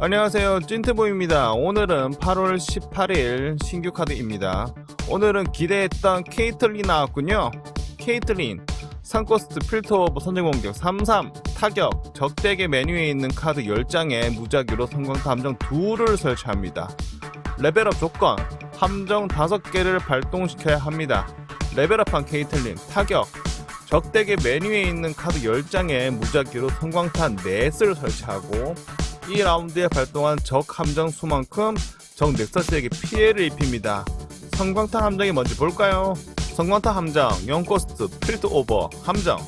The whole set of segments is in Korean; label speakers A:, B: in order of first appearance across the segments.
A: 안녕하세요. 찐트보입니다. 오늘은 8월 18일 신규 카드입니다. 오늘은 기대했던 케이틀린 나왔군요. 케이틀린 상코스트 필터 오브 선제 공격 33 타격 적대계 메뉴에 있는 카드 10장에 무작위로 성광타 함정 2를 설치합니다. 레벨업 조건 함정 5개를 발동시켜야 합니다. 레벨업한 케이틀린 타격 적대계 메뉴에 있는 카드 10장에 무작위로 성광탄 4을 설치하고 이 라운드에 발동한 적 함정 수만큼 적 넥서스에게 피해를 입힙니다. 성광탄 함정이 뭔지 볼까요? 성광탄 함정, 0코스트, 필드 오버, 함정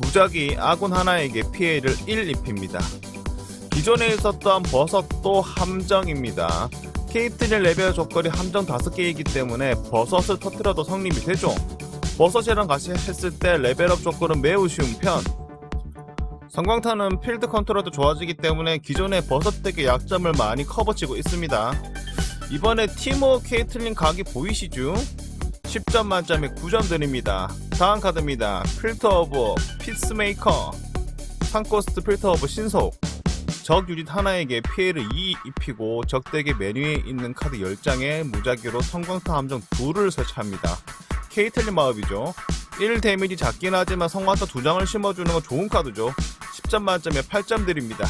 A: 무작위 아군 하나에게 피해를 1 입힙니다. 기존에 있었던 버섯도 함정입니다. 케이틀린 레벨 조건이 함정 5개이기 때문에 버섯을 터뜨려도 성립이 되죠. 버섯이랑 같이 했을 때 레벨업 조건은 매우 쉬운 편. 성광탄은 필드 컨트롤도 좋아지기 때문에 기존의 버섯 덱의 약점을 많이 커버치고 있습니다. 이번에 티모 케이틀린 각이 보이시죠? 10점 만점에 9점 드립니다. 다음 카드입니다. 필터 오브 피스메이커 상코스트 필터 오브 신속 적 유닛 하나에게 피해를 2 입히고 적덱의 메뉴에 있는 카드 10장에 무작위로 성광탄 함정 2를 설치합니다. 케이틀린 마법이죠. 1 데미지 작긴 하지만 성광탄 2장을 심어주는 건 좋은 카드죠. 10점 만점에 8점 드립니다.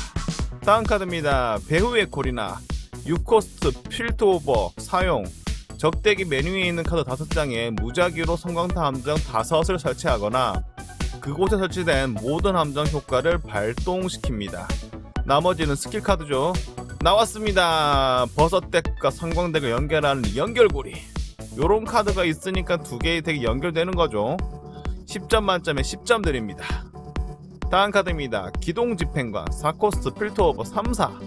A: 다음 카드입니다. 배후의 콜이나 6코스트 필드 오버 사용 적대기 메뉴에 있는 카드 5장에 무작위로 성광탄 함정 5을 설치하거나 그곳에 설치된 모든 함정 효과를 발동시킵니다. 나머지는 스킬 카드죠. 나왔습니다. 버섯 덱과 성광덱을 연결하는 연결고리. 요런 카드가 있으니까 두 개의 덱이 연결되는 거죠. 10점 만점에 10점 드립니다. 다음 카드입니다. 기동 집행관 4코스트 필터 오버 34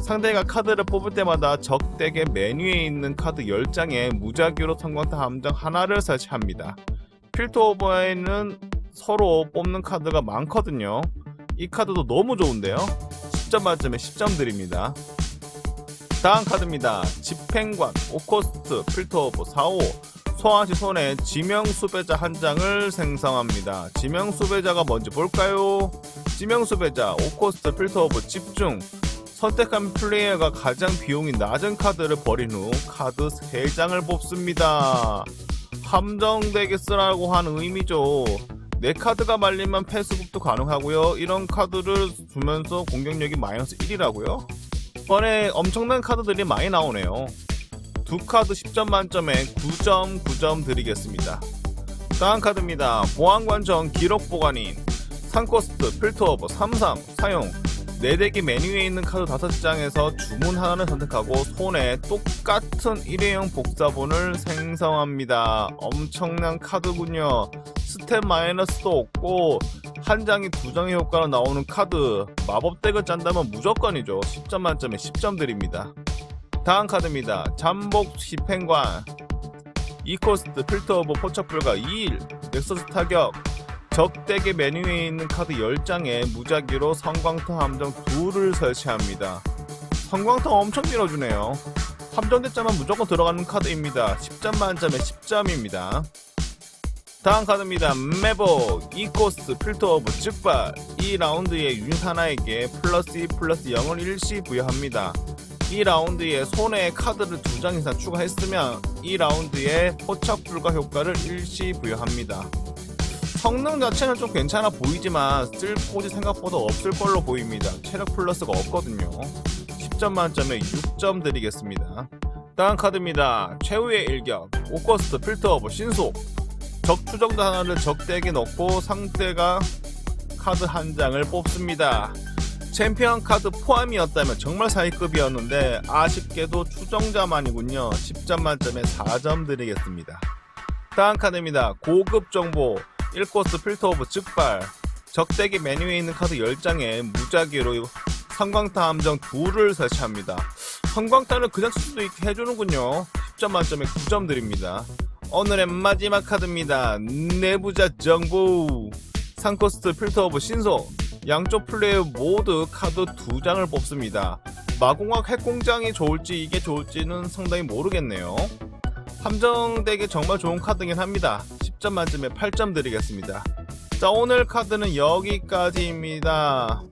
A: 상대가 카드를 뽑을 때마다 적 덱의 메뉴에 있는 카드 10장에 무작위로 성광탄 함정 하나를 설치합니다. 필터 오버에는 서로 뽑는 카드가 많거든요. 이 카드도 너무 좋은데요. 10점 만점에 10점 드립니다. 다음 카드입니다. 집행관 5코스트 필터 오버 45 소환시 손에 지명 수 배자 한 장을 생성합니다. 지명 수 배자가 뭔지 볼까요? 지명 수 배자 5코스트 필터 오브 집중 선택한 플레이어가 가장 비용이 낮은 카드를 버린 후 카드 3장을 뽑습니다. 함정되게 쓰라고 하는 의미죠. 내 카드가 말리면 패스북도 가능하고요. 이런 카드를 주면서 공격력이 마이너스 1이라고요? 이번에 엄청난 카드들이 많이 나오네요. 두 카드 10점 만점에 9점 9점 드리겠습니다. 다음 카드입니다. 보안관전 기록 보관인 상코스트 필터 오버 33 사용 4대기 메뉴에 있는 카드 5장에서 주문 하나를 선택하고 손에 똑같은 일회용 복사본을 생성합니다. 엄청난 카드군요. 스텝 마이너스도 없고 한 장이 두 장의 효과로 나오는 카드 마법 덱을 짠다면 무조건이죠. 10점 만점에 10점 드립니다. 다음 카드입니다. 잠복 집행관 2코스트 필터 오브 포착 불가 2일 넥서스 타격 적대계 메뉴에 있는 카드 10장에 무작위로 성광탄 함정 2를 설치합니다. 성광탄 엄청 밀어주네요. 함정 대자만 무조건 들어가는 카드입니다. 10점 만점에 10점입니다. 다음 카드입니다. 메보 2코스트 필터 오브 즉발 이 라운드에 유닛 하나에게 플러스 2 플러스 0을 일시 부여합니다. 이 라운드에 손에 카드를 두 장 이상 추가했으면 이 라운드에 포착 불가 효과를 일시 부여합니다. 성능 자체는 좀 괜찮아 보이지만 쓸 곳이 생각보다 없을 걸로 보입니다. 체력 플러스가 없거든요. 10점 만점에 6점 드리겠습니다. 다음 카드입니다. 최후의 일격 5코스트 필터 오브 신속 적 추정자 하나를 적대에게 넣고 상대가 카드 한 장을 뽑습니다. 챔피언 카드 포함이었다면 정말 사기급이었는데 아쉽게도 추정자만이군요. 10점 만점에 4점 드리겠습니다. 다음 카드입니다. 고급 정보 1코스 필터 오브 즉발 적대기 메뉴에 있는 카드 10장에 무작위로 성광탄 함정 2를 설치합니다. 성광탄을 그냥 쓸 수도 있게 해주는군요. 10점 만점에 9점 드립니다. 오늘의 마지막 카드입니다. 내부자 정보 상코스트 필터 오브 신속 양쪽 플레이어 모두 카드 두 장을 뽑습니다. 마공학 핵공장이 좋을지 이게 좋을지는 상당히 모르겠네요. 함정덱이 정말 좋은 카드긴 합니다. 10점 만점에 8점 드리겠습니다. 자 오늘 카드는 여기까지입니다.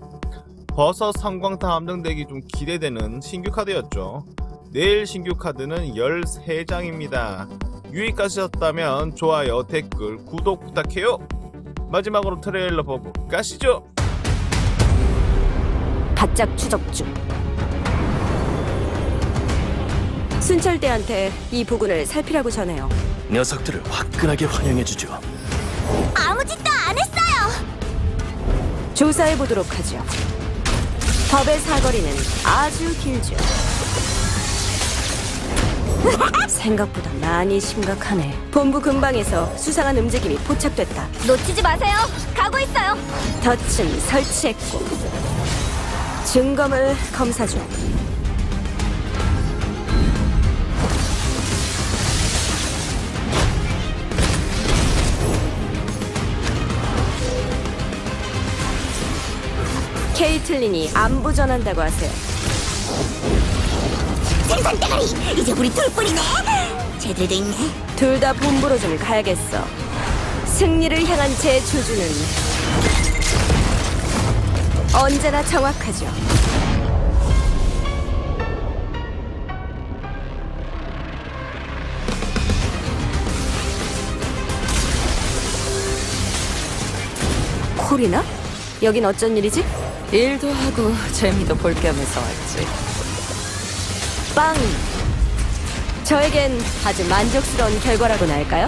A: 버섯 성광탄 함정되기 좀 기대되는 신규 카드였죠. 내일 신규 카드는 13장입니다. 유익하셨다면 좋아요, 댓글, 구독 부탁해요. 마지막으로 트레일러 보고 가시죠.
B: 바짝 추적 중. 순철대한테 이 부근을 살피라고 전해요.
C: 녀석들을 화끈하게 환영해주죠.
D: 아무 짓도 안 했어요.
B: 조사해 보도록 하죠. 법의 사거리는 아주 길죠. 생각보다 많이 심각하네. 본부 근방에서 수상한 움직임이 포착됐다.
D: 놓치지 마세요. 가고 있어요.
B: 덫은 설치했고 증거물 검사 중. 케이틀린이 안부 전한다고 하세요.
D: 생선 대가리 이제 우리 둘뿐이네. 쟤들도 있네.
B: 둘 다 본부로 좀 가야겠어. 승리를 향한 제 조주는 언제나 정확하죠. 콜이나? 여긴 어쩐 일이지?
E: 일도 하고 재미도 볼 겸해서 왔지.
B: 빵! 저에겐 아주 만족스러운 결과라고나 할까요?